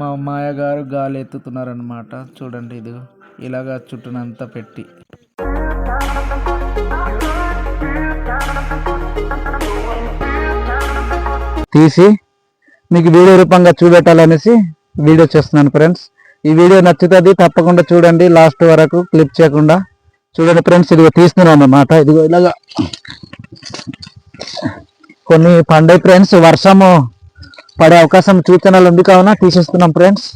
మా మాయగారు గాలి ఎత్తుతున్నారనమాట చూడండి ఇది ఇలాగా చుట్టూనంతా పెట్టి. తీసి మీకు వీడియో రూపంగా చూపెట్టాలనేసి వీడియో చేస్తున్నాను ఫ్రెండ్స్. ఈ వీడియో నచ్చుతుంది తప్పకుండా చూడండి. లాస్ట్ వరకు క్లిప్ చేయకుండా చూడండి ఫ్రెండ్స్. ఇదిగో తీస్తున్నాను అన్నమాట. ఇదిగో ఇలాగా. కొన్ని పండే ఫ్రెండ్స్ వర్షము పడే అవకాశం సూచనలు ఉంది కావున తీసేస్తున్నాం ఫ్రెండ్స్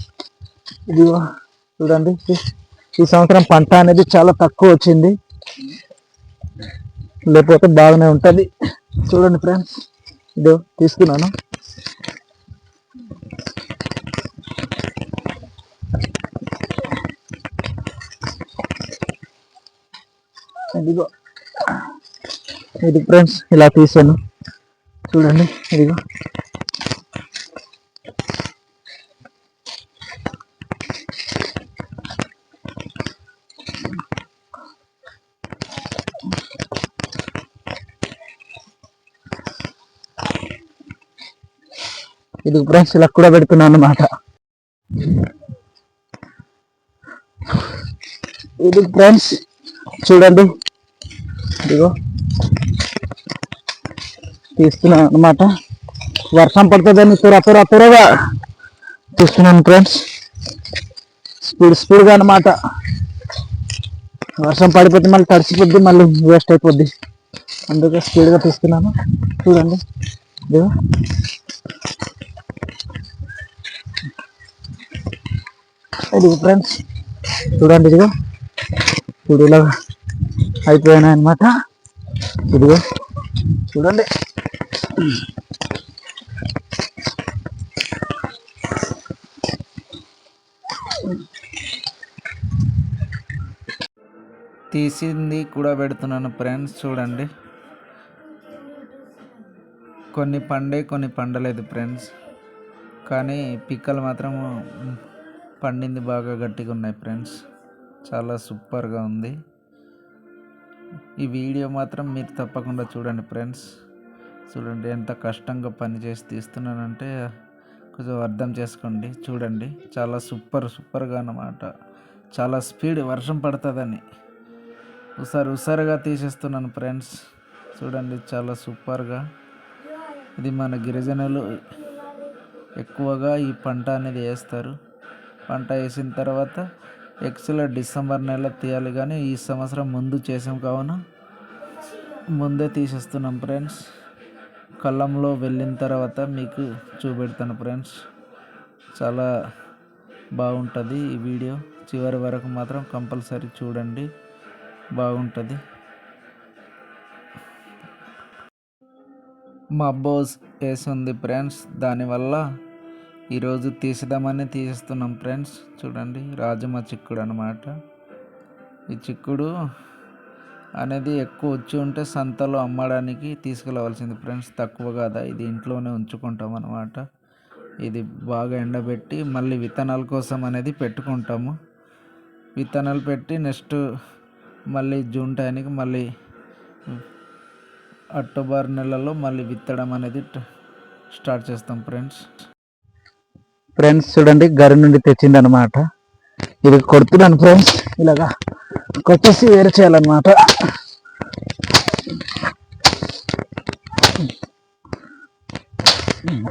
ఇదిగో చూడండి. ఈ సంవత్సరం పంట అనేది చాలా తక్కువ వచ్చింది. లేకపోతే బాగానే ఉంటుంది. చూడండి ఫ్రెండ్స్ ఇదో తీసుకున్నాను. ఇదిగో. ఇది ఫ్రెండ్స్ ఇలా తీసాను. చూడండి. ఇదిగో. ఇది ఫ్రెండ్స్ ఇలా కూడా పెడుతున్నాను అన్నమాట. ఇది ఫ్రెండ్స్ చూడండి. ఇదిగో. తీస్తున్నాను అన్నమాట. వర్షం పడుతుందని త్వర త్వర త్వరగా తీస్తున్నాను ఫ్రెండ్స్. స్పీడ్ స్పీడ్గా అన్నమాట. వర్షం పడిపోతే మళ్ళీ తడిసిపోద్ది మళ్ళీ వేస్ట్ అయిపోద్ది. అందుకే స్పీడ్గా తీస్తున్నాను. చూడండి. ఇదిగో. ఇదిగో ఫ్రెండ్స్ చూడండి ఇదిగో. ఇప్పుడు ఇలా అయిపోయినాయి అనమాట ఇదిగో. చూడండి. తీసింది కూడా పెడుతున్నాను ఫ్రెండ్స్ చూడండి. కొన్ని పండే కొన్ని పండలేదు ఫ్రెండ్స్ కానీ పిక్కలు మాత్రము పండింది బాగా గట్టిగా ఉన్నాయి ఫ్రెండ్స్. చాలా సూపర్గా ఉంది. ఈ వీడియో మాత్రం మీరు తప్పకుండా చూడండి ఫ్రెండ్స్. చూడండి ఎంత కష్టంగా పని చేసి తీస్తున్నానంటే కొంచెం అర్థం చేసుకోండి చూడండి. చాలా సూపర్ సూపర్గా అన్నమాట. చాలా స్పీడ్ వర్షం పడుతుందని. ఉసారి ఉసారిగా తీసేస్తున్నాను ఫ్రెండ్స్. చూడండి చాలా సూపర్గా. ఇది మన గిరిజనులు ఎక్కువగా ఈ పంట అనేది వేస్తారు. పంట వేసిన తర్వాత ఎక్స్లో డిసెంబర్ నెల తీయాలి కానీ ఈ సంవత్సరం ముందు చేసాం కావున ముందే తీసేస్తున్నాం ఫ్రెండ్స్ కళ్ళంలో వెళ్ళిన తర్వాత మీకు చూపెడతాను ఫ్రెండ్స్ చాలా బాగుంటుంది ఈ వీడియో. చివరి వరకు మాత్రం కంపల్సరీ చూడండి. బాగుంటుంది. మా బోస్ వేసి ఉంది ఫ్రెండ్స్ దానివల్ల ఈరోజు తీసేద్దామని తీసేస్తున్నాం ఫ్రెండ్స్. చూడండి రాజమ చిక్కుడు అనమాట ఈ చిక్కుడు అనేది ఎక్కువ వచ్చి ఉంటే సంతలో అమ్మడానికి తీసుకెళ్ళవలసింది ఫ్రెండ్స్. తక్కువ కాదా ఇది ఇంట్లోనే ఉంచుకుంటాం అనమాట ఇది బాగా ఎండబెట్టి మళ్ళీ విత్తనాల కోసం అనేది పెట్టుకుంటాము. విత్తనాలు పెట్టి నెక్స్ట్ మళ్ళీ జూన్ టైంకి మళ్ళీ అక్టోబర్ నెలలో మళ్ళీ విత్తడం అనేది స్టార్ట్ చేస్తాం ఫ్రెండ్స్. ఫ్రెండ్స్ చూడండి గరి నుండి తెచ్చింది అనమాట ఇది కొడుతున్నాను ఫ్రెండ్స్ ఇలాగా కొట్టేసి వేరు చేయాలన్నమాట.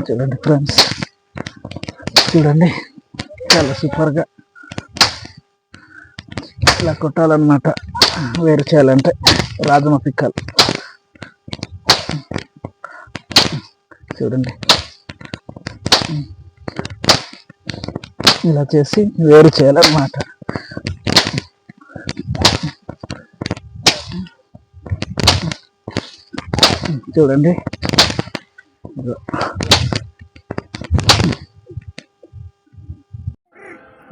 చూడండి ఫ్రెండ్స్ చూడండి చాలా సూపర్గా ఇలా కొట్టాలన్నమాట. వేరు చేయాలంటే రాజమ పిక్కలు. చూడండి. ఇలా చేసి వేరు చేయాలన్నమాట. చూడండి.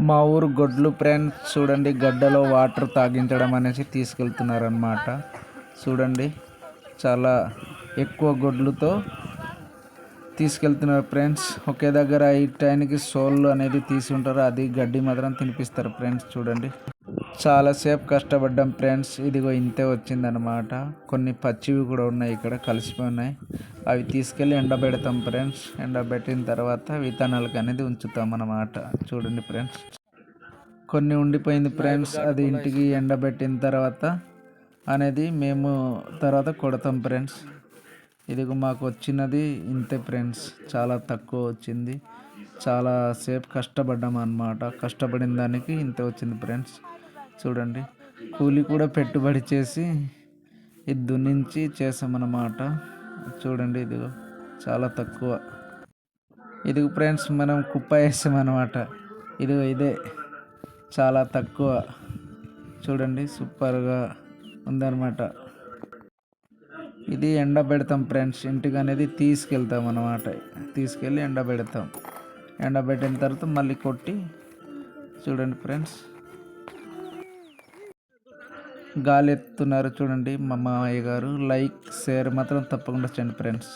మా ఊరు గొడ్లు ఫ్రెండ్స్ చూడండి గడ్డలో వాటర్ తాగించడం అనేసి తీసుకెళ్తున్నారనమాట చూడండి చాలా ఎక్కువ గొడ్లతో తీసుకెళ్తున్నారు ఫ్రెండ్స్ ఒకే దగ్గర ఈ టైంకి సోళ్ళు అనేది తీసి ఉంటారు. అది గడ్డి మాత్రం తినిపిస్తారు ఫ్రెండ్స్ చూడండి. చాలాసేపు కష్టపడ్డాం ఫ్రెండ్స్ ఇదిగో ఇంతే వచ్చిందనమాట కొన్ని పచ్చివి కూడా ఉన్నాయి ఇక్కడ కలిసిపోయి ఉన్నాయి. అవి తీసుకెళ్ళి ఎండబెడతాం ఫ్రెండ్స్ ఎండబెట్టిన తర్వాత విత్తనాలకు అనేది ఉంచుతాం అన్నమాట. చూడండి ఫ్రెండ్స్ కొన్ని ఉండిపోయింది ఫ్రెండ్స్ అది ఇంటికి ఎండబెట్టిన తర్వాత అనేది మేము తర్వాత కొడతాం ఫ్రెండ్స్ ఇదిగో మాకు వచ్చినది ఇంతే ఫ్రెండ్స్. చాలా తక్కువ వచ్చింది. చాలా సేపు కష్టపడ్డాం అన్నమాట. కష్టపడిన దానికి ఇంత వచ్చింది ఫ్రెండ్స్. చూడండి. కూలి కూడా పెట్టుబడి చేసి ఇది దున్నించి చేసామన్నమాట. చూడండి ఇదిగో. చాలా తక్కువ. ఇదిగో ఫ్రెండ్స్ మనం కుప్ప వేసామన్నమాట. ఇదిగో ఇదే. చాలా తక్కువ. చూడండి. సూపర్గా ఉందన్నమాట. ఇది ఎండబెడతాం ఫ్రెండ్స్. ఇంటికి అనేది తీసుకెళ్తాం అన్నమాట. తీసుకెళ్ళి ఎండబెడతాం ఎండబెట్టిన తర్వాత మళ్ళీ కొట్టి చూడండి ఫ్రెండ్స్. గాలి ఎత్తున్నారు చూడండి మా మామయ్య గారు. లైక్ షేర్ మాత్రం తప్పకుండా చేయండి ఫ్రెండ్స్.